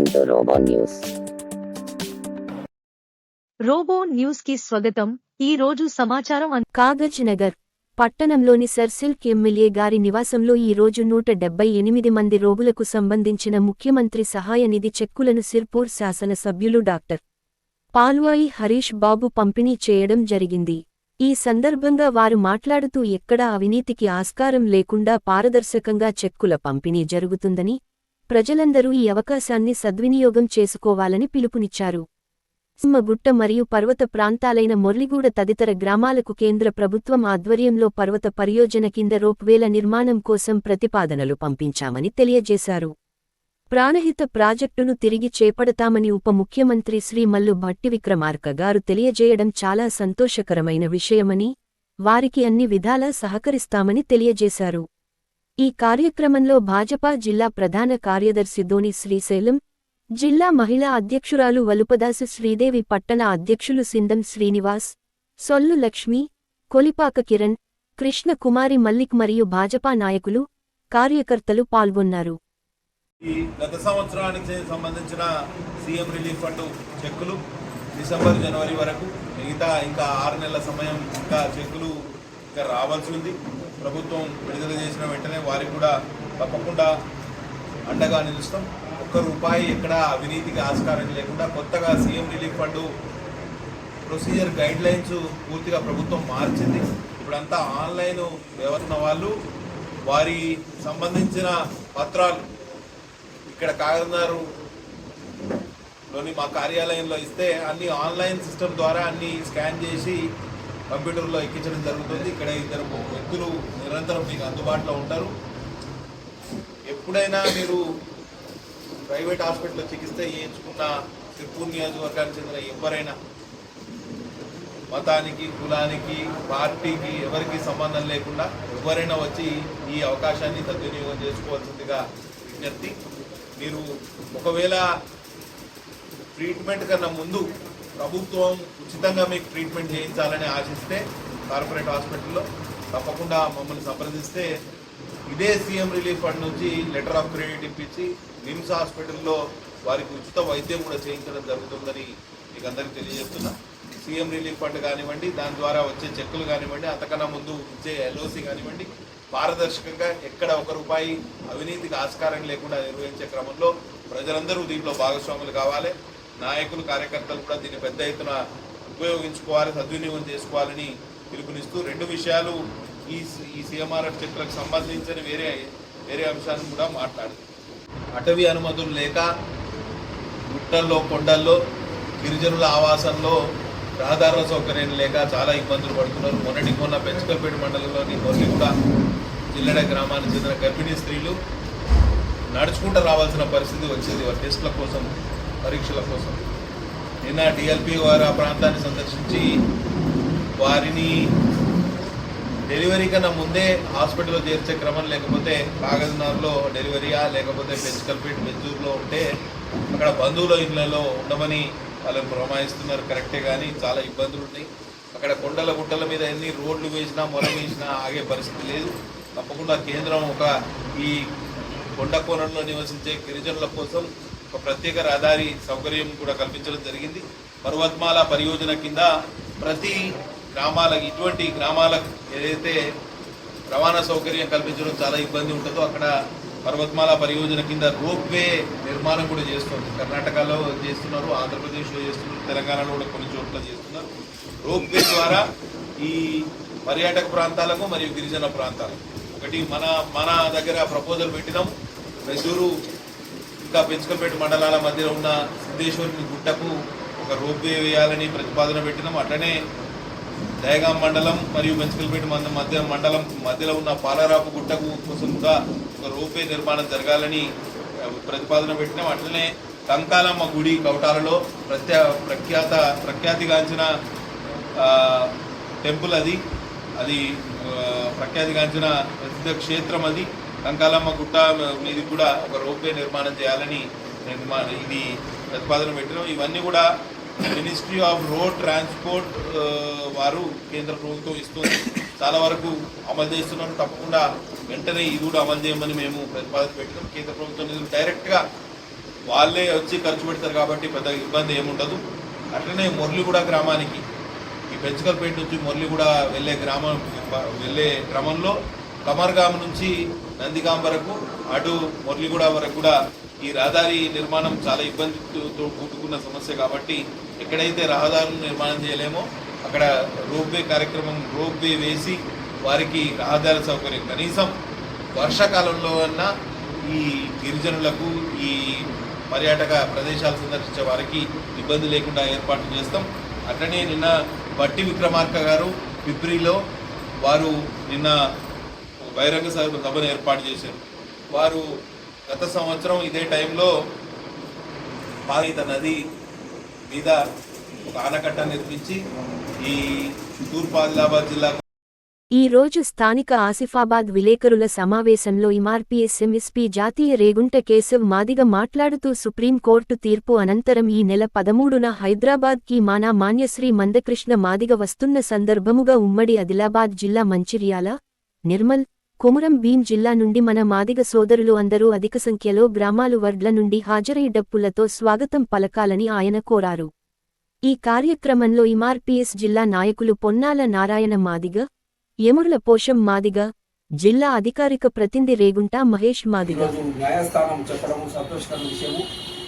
Welcome to Robo robo న్యూస్కి స్వాగతం. ఈ రోజు సమాచారం కాగజ్ నగర్ పట్టణంలోని సర్సిల్క్ ఎమ్మెల్యే గారి నివాసంలో ఈ రోజు నూట డెబ్బై ఎనిమిది మంది రోగులకు సంబంధించిన ముఖ్యమంత్రి సహాయ నిధి చెక్కులను సిర్పూర్ శాసన సభ్యులు డాక్టర్ పాల్వాయి హరీష్ బాబు పంపిణీ చేయడం జరిగింది. ఈ సందర్భంగా వారు మాట్లాడుతూ ఎక్కడా అవినీతికి ఆస్కారం లేకుండా పారదర్శకంగా చెక్కుల పంపిణీ జరుగుతుందని ప్రజలందరూ ఈ అవకాశాన్ని సద్వినియోగం చేసుకోవాలని పిలుపునిచ్చారు. సింహగుట్ట మరియు పర్వత ప్రాంతాలైన మొర్లిగూడ తదితర గ్రామాలకు కేంద్ర ప్రభుత్వం ఆధ్వర్యంలో పర్వత పరియోజన కింద రోప్వేల నిర్మాణం కోసం ప్రతిపాదనలు పంపించామని తెలియజేశారు. ప్రాణహిత ప్రాజెక్టును తిరిగి చేపడతామని ఉప ముఖ్యమంత్రి శ్రీ మల్లు భట్టి విక్రమార్క గారు తెలియజేయడం చాలా సంతోషకరమైన విషయమని వారికి అన్ని విధాలా సహకరిస్తామని తెలియజేశారు. ఈ కార్యక్రమంలో భాజపా జిల్లా ప్రధాన కార్యదర్శి ధోని శ్రీశైలం జిల్లా మహిళా అధ్యక్షురాలు వలుపదాసు శ్రీదేవి పట్టణ అధ్యక్షులు సిందం శ్రీనివాస్ సొల్లు లక్ష్మి కొలిపాక కిరణ్ కృష్ణకుమారి మల్లిక్ మరియు భాజపా నాయకులు కార్యకర్తలు పాల్గొన్నారు. గత సంవత్సరానికి సంబంధించిన సీఎం రిలీఫ్ ఫండ్ చెక్కులు డిసెంబర్ జనవరి వరకు మిగతా ఇంకా ఆరు నెలల సమయం ఇంకా చెక్కులు ఇంకా రావాల్సి ఉంది. ప్రభుత్వం విడుదల చేసిన వెంటనే వారికి కూడా తప్పకుండా అండగా నిలుస్తాం. ఒక్క రూపాయి ఎక్కడ అవినీతికి ఆస్కారం లేకుండా కొత్తగా CM relief fund procedure guidelines పూర్తిగా ప్రభుత్వం మార్చింది. ఇప్పుడంతా ఆన్లైన్ వ్యవస్థ వాళ్ళు వారి సంబంధించిన పత్రాలు ఇక్కడ కాగజనగర్లోని మా కార్యాలయంలో ఇస్తే అన్ని ఆన్లైన్ సిస్టమ్ ద్వారా అన్ని స్కాన్ చేసి కంప్యూటర్లో ఎక్కించడం జరుగుతుంది. ఇక్కడ ఇద్దరు వ్యక్తులు నిరంతరం మీకు అందుబాటులో ఉంటారు. ఎప్పుడైనా మీరు ప్రైవేట్ హాస్పిటల్లో చికిత్స చేయించుకున్న తిరుపూర్ నియోజకవర్గానికి చెందిన ఎవరైనా మతానికి కులానికి పార్టీకి ఎవరికి సంబంధం లేకుండా ఎవరైనా వచ్చి ఈ అవకాశాన్ని సద్వినియోగం చేసుకోవాల్సిందిగా విజ్ఞప్తి. మీరు ఒకవేళ ట్రీట్మెంట్ కన్నా ముందు ప్రభుత్వం ఉచితంగా మీకు ట్రీట్మెంట్ చేయించాలని ఆశిస్తే కార్పొరేట్ హాస్పిటల్లో తప్పకుండా మమ్మల్ని సంప్రదిస్తే ఇదే సీఎం రిలీఫ్ ఫండ్ నుంచి లెటర్ ఆఫ్ క్రెడిట్ ఇప్పించి నిమ్స్ హాస్పిటల్లో వారికి ఉచిత వైద్యం కూడా చేయించడం జరుగుతుందని మీకు అందరికీ తెలియజేస్తున్నా. సీఎం రిలీఫ్ ఫండ్ కానివ్వండి దాని ద్వారా వచ్చే చెక్కులు కానివ్వండి అంతకన్నా ముందు ఇచ్చే ఎల్ఓసి కానివ్వండి పారదర్శకంగా ఎక్కడ ఒక రూపాయి అవినీతికి ఆస్కారం లేకుండా నిర్వహించే క్రమంలో ప్రజలందరూ దీంట్లో భాగస్వాములు కావాలి. నాయకులు కార్యకర్తలు కూడా దీన్ని పెద్ద ఎత్తున ఉపయోగించుకోవాలి సద్వినియోగం చేసుకోవాలని పిలుపునిస్తూ రెండు విషయాలు ఈ ఈ సీఎంఆర్ఎఫ్ చెట్లకు సంబంధించిన వేరే వేరే అంశాలను కూడా మాట్లాడు అటవీ అనుమతులు లేక గుట్టల్లో కొండల్లో గిరిజనుల ఆవాసంలో రహదారుల సౌకర్యం లేక చాలా ఇబ్బందులు పడుతున్నారు. మొన్నటి మొన్న పెంచుకల్పేట మండలంలోని కూడా జిల్లెడ గ్రామానికి చెందిన గర్భిణీ స్త్రీలు నడుచుకుంటూ రావాల్సిన పరిస్థితి వచ్చింది. టెస్టుల కోసం పరీక్షల కోసం. నిన్న డిఎల్పి వారు ఆ ప్రాంతాన్ని సందర్శించి వారిని డెలివరీ కన్నా ముందే హాస్పిటల్లో చేర్చే క్రమం లేకపోతే కాగజ్నగర్లో డెలివరీయా లేకపోతే పెంచుకల్పేట్ మెజ్జూర్లో ఉంటే అక్కడ బంధువుల ఇళ్ళలో ఉండమని వాళ్ళని ప్రమాయిస్తున్నారు. కరెక్టే కానీ చాలా ఇబ్బందులు ఉన్నాయి. అక్కడ కొండల గుట్టల మీద ఎన్ని రోడ్లు వేసినా మొల వేసినా ఆగే పరిస్థితి లేదు. తప్పకుండా కేంద్రం ఒక ఈ కొండ కోణంలో నివసించే గిరిజనుల కోసం ఒక ప్రత్యేక రహదారి సౌకర్యం కూడా కల్పించడం జరిగింది. పర్వత్మాల పరియోజన కింద ప్రతి గ్రామాలకు ఇటువంటి గ్రామాలకు ఏదైతే రవాణా సౌకర్యం కల్పించడం చాలా ఇబ్బంది ఉంటుందో అక్కడ పర్వత్మాల పరియోజన కింద రోప్ వే నిర్మాణం కూడా చేస్తుంది కర్ణాటకలో చేస్తున్నారు ఆంధ్రప్రదేశ్లో చేస్తున్నారు తెలంగాణలో కూడా కొన్ని చోట్ల చేస్తున్నారు. రోప్ వే ద్వారా ఈ పర్యాటక ప్రాంతాలకు మరియు గిరిజన ప్రాంతాలకు. ఒకటి మన మన దగ్గర ప్రపోజల్ పెట్టినాం. మైసూరు ఇంకా పెంచుకపేట మండలాల మధ్యలో ఉన్న సిద్ధేశ్వరుని గుట్టకు ఒక రోప్వే వేయాలని ప్రతిపాదన పెట్టినాం. అట్లనే దయగాం మండలం మరియు పెంచుకలపేట మధ్య మండలం మధ్యలో ఉన్న పాలరాపు గుట్టకు కోసం కూడా ఒక రోప్వే నిర్మాణం జరగాలని ప్రతిపాదన పెట్టినాం. అట్లనే కంకాలమ్మ గుడి కవటాలలో ప్రత్యా ప్రఖ్యాత ప్రఖ్యాతిగాంచిన టెంపుల్ అది. అది ప్రఖ్యాతిగాంచిన ప్రసిద్ధ క్షేత్రం అది. కంకాలమ్మ గుట్ట మీది కూడా ఒక రోప్వే నిర్మాణం చేయాలని ఇది ప్రతిపాదన పెట్టినాం. ఇవన్నీ కూడా మినిస్ట్రీ ఆఫ్ రోడ్ ట్రాన్స్పోర్ట్ వారు కేంద్ర ప్రభుత్వం ఇస్తుంది చాలా వరకు అమలు చేస్తున్నారు. తప్పకుండా వెంటనే ఇది కూడా అమలు చేయమని మేము ప్రతిపాదన పెట్టినాం. కేంద్ర ప్రభుత్వం నిధులు డైరెక్ట్గా వాళ్ళే వచ్చి ఖర్చు పెడతారు కాబట్టి పెద్ద ఇబ్బంది ఏముండదు అట్లనే మురళిగూడ గ్రామానికి ఈ పెంచుకల్పేట నుంచి మురళిగూడ వెళ్ళే గ్రామం వెళ్ళే క్రమంలో కమర్గాం నుంచి నందిగాం వరకు అటు మురళిగూడ వరకు కూడా ఈ రహదారి నిర్మాణం చాలా ఇబ్బందితో కూడుకున్న సమస్య కాబట్టి ఎక్కడైతే రహదారులు నిర్మాణం చేయలేమో అక్కడ రోప్వే కార్యక్రమం రోప్వే వేసి వారికి రహదారి సౌకర్యం. కనీసం వర్షాకాలంలో అన్నా ఈ గిరిజనులకు ఈ పర్యాటక ప్రదేశాలు సందర్శించే వారికి ఇబ్బంది లేకుండా ఏర్పాటు చేస్తాం. అట్లనే నిన్న బట్టి విక్రమార్క గారు పిప్రిలో వారు నిన్న బహిరంగ సభను ఏర్పాటు చేశారు. వారు గత సంవత్సరం ఇదే టైంలో పాలిత నది మీద ఒక ఆనకట్ట నిర్మించి ఈ తూర్పు ఆదిలాబాద్ జిల్లా ఈ రోజు స్థానిక ఆసిఫాబాద్ విలేకరుల సమావేశంలో ఇమార్పీఎస్ ఎంఎస్పీ జాతీయ రేగుంట కేశవ్ మాదిగ మాట్లాడుతూ సుప్రీంకోర్టు తీర్పు అనంతరం ఈ నెల పదమూడున హైదరాబాద్కి మానా మాన్యశ్రీ మందకృష్ణ మాదిగ వస్తున్న సందర్భముగా ఉమ్మడి ఆదిలాబాద్ జిల్లా మంచిర్యాల నిర్మల్ కొమురం భీం జిల్లా నుండి మన మాదిగ సోదరులు అందరూ అధిక సంఖ్యలో గ్రామాలు వర్డ్ల నుండి హాజరై డప్పులతో స్వాగతం పలకాలని ఆయన కోరారు. ఈ కార్యక్రమంలో ఇమార్పిఎస్ జిల్లా నాయకులు పొన్నాల నారాయణ మాదిగ యముర్ల పోషం మాదిగ జిల్లా అధికారిక ప్రతినిధి రేగుంట మహేష్ మాదిగ. న్యాయస్థానం చెప్పడం సంతోషకరమైన విషయము.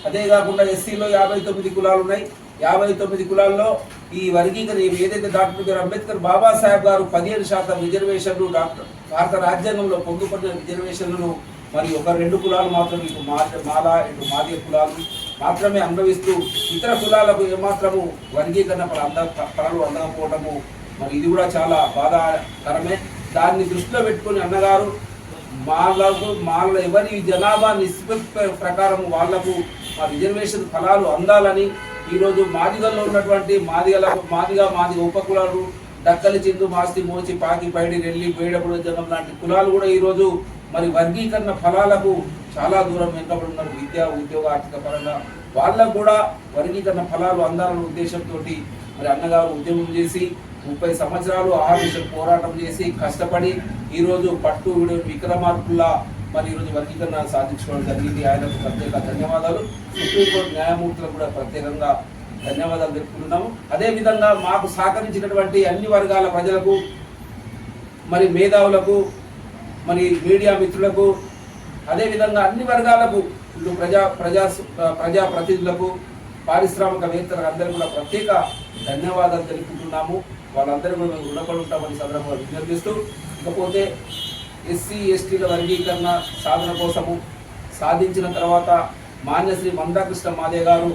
అదే కాకుండా ఎస్సీలో యాభై తొమ్మిది కులాలు ఉన్నాయి యాభై తొమ్మిది కులాల్లో ఈ వర్గీకరణ ఏదైతే డాక్టర్ బిఆర్ అంబేద్కర్ బాబాసాహెబ్ గారు పదిహేను శాతం రిజర్వేషన్లు డాక్టర్ భారత రాజ్యాంగంలో పొందుపడిన రిజర్వేషన్లను మరి ఒక రెండు కులాలు మాత్రం ఇటు మా మాల ఇటు మాదిగ కులాలు మాత్రమే అనుభవిస్తూ ఇతర కులాలకు ఏమాత్రము వర్గీకరణ అంద పనులు అందకపోవడము మరి ఇది కూడా చాలా బాధాకరమే. దాన్ని దృష్టిలో పెట్టుకొని అన్నగారు మాలకు మాల ఎవరి జనాభా నిష్పత్తి ప్రకారం వాళ్ళకు మా రిజర్వేషన్ ఫలాలు అందాలని ఈరోజు మాదిగల్లో ఉన్నటువంటి మాదిగల మాదిగ మాదిగ ఉపకులాలు డక్కలి చిందు మాస్తి మోచి పాకి పైడి రెల్లి బేడపుడు జనం లాంటి కులాలు కూడా ఈరోజు మరి వర్గీకరణ ఫలాలకు చాలా దూరం వెనుకబడి ఉన్నారు విద్యా ఉద్యోగ ఆర్థిక పరంగా. వాళ్ళకు కూడా వర్గీకరణ ఫలాలు అందాలనే ఉద్దేశంతో మరి అన్నగారు ఉద్యమం చేసి ముప్పై సంవత్సరాలు ఆహార పోరాటం చేసి కష్టపడి ఈరోజు పట్టు విడు విక్రమార్కుల్లా మరి ఈరోజు వర్గీకరణ సాధించుకోవడం జరిగింది. ఆయనకు ప్రత్యేక ధన్యవాదాలు. సుప్రీంకోర్టు న్యాయమూర్తులకు కూడా ప్రత్యేకంగా ధన్యవాదాలు తెలుపుకుంటున్నాము. అదేవిధంగా మాకు సహకరించినటువంటి అన్ని వర్గాల ప్రజలకు మరి మేధావులకు మరి మీడియా మిత్రులకు అదేవిధంగా అన్ని వర్గాలకు ప్రజా ప్రజా ప్రజా ప్రతినిధులకు పారిశ్రామికవేత్తలకు అందరూ కూడా ప్రత్యేక ధన్యవాదాలు తెలుపుకుంటున్నాము. వాళ్ళందరూ కూడా మేము రుణపడి ఉంటామని సందర్భంగా విజ్ఞప్తిస్తూ ఇకపోతే ఎస్సీ ఎస్టీల వర్గీకరణ సాధన కోసము సాధించిన తర్వాత మాన్యశ్రీ మందాకృష్ణ మాదే గారు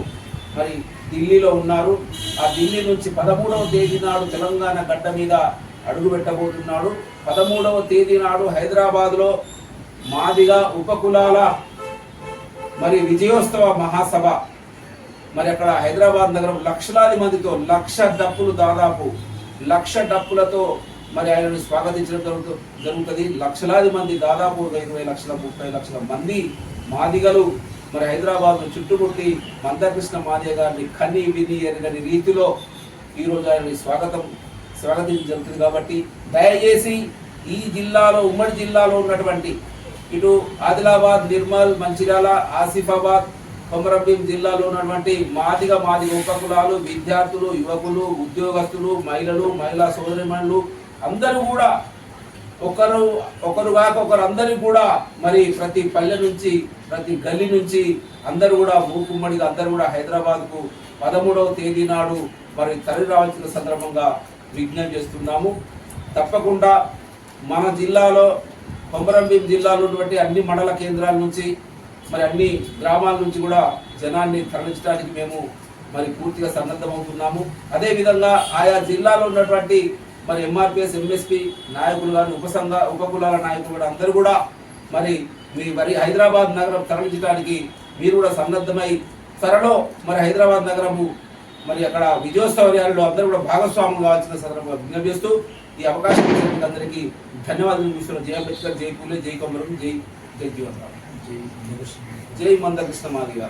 మరి ఢిల్లీలో ఉన్నారు. ఆ ఢిల్లీ నుంచి పదమూడవ తేదీ నాడు తెలంగాణ గడ్డ మీద అడుగు పెట్టబోతున్నాడు. పదమూడవ తేదీ నాడు హైదరాబాద్లో మాదిగా ఉపకులాల మరి విజయోత్సవ మహాసభ. మరి అక్కడ హైదరాబాద్ నగరం లక్షలాది మందితో లక్ష డప్పులు దాదాపు లక్ష డప్పులతో మరి ఆయనను స్వాగతించడం జరుగుతూ జరుగుతుంది. లక్షలాది మంది దాదాపు ఇరవై లక్షల ముప్పై లక్షల మంది మాదిగలు మరి హైదరాబాద్ చుట్టుముట్టి మందకృష్ణ మాదిగ గారిని కన్ని విని ఎరగని రీతిలో ఈరోజు ఆయనని స్వాగతం స్వాగతించడం జరుగుతుంది కాబట్టి దయచేసి ఈ జిల్లాలో ఉమ్మడి జిల్లాలో ఉన్నటువంటి ఇటు ఆదిలాబాద్ నిర్మల్ మంచిర్యాల ఆసిఫాబాద్ కొమరంభీం జిల్లాలో ఉన్నటువంటి మాదిగ మాదిగ ఉపకులాలు విద్యార్థులు యువకులు ఉద్యోగస్తులు మహిళలు మహిళా సోదరిమణులు అందరూ కూడా ఒకరు ఒకరు కాక ఒకరు అందరూ కూడా మరి ప్రతి పల్లె నుంచి ప్రతి గల్లీ నుంచి అందరూ కూడా మూకుమ్మడిగా అందరూ కూడా హైదరాబాద్కు పదమూడవ తేదీ నాడు మరి తరలి రావాల్సిన సందర్భంగా విజ్ఞప్తి చేస్తున్నాము. తప్పకుండా మన జిల్లాలో కొమరంభీం జిల్లాలో ఉన్నటువంటి అన్ని మండల కేంద్రాల నుంచి మరి అన్ని గ్రామాల నుంచి కూడా జనాన్ని తరలించడానికి మేము మరి పూర్తిగా సన్నద్ధమవుతున్నాము. అదేవిధంగా ఆయా జిల్లాలో ఉన్నటువంటి మరి ఎంఆర్పిఎస్ ఎంఎస్పి నాయకులు కానీ ఉపసంఘ ఉపకులాల నాయకులు కూడా అందరూ కూడా మరి మీ మరి హైదరాబాద్ నగరం తరలించడానికి మీరు కూడా సన్నద్ధమై త్వరలో మరి హైదరాబాద్ నగరము మరి అక్కడ విజయోత్సవ ర్యాలీలో అందరూ కూడా భాగస్వాములు కావాల్సిన సందర్భంగా విజ్ఞప్తి చేస్తూ ఈ అవకాశం ఇచ్చినందుకు అందరికీ ధన్యవాదాలు చూస్తున్నాం జై అంబేద్కర్ జై పూలే జై కొమరం జై జై జీవన్ రామ్. జై మందకృష్ణ మాదిగా.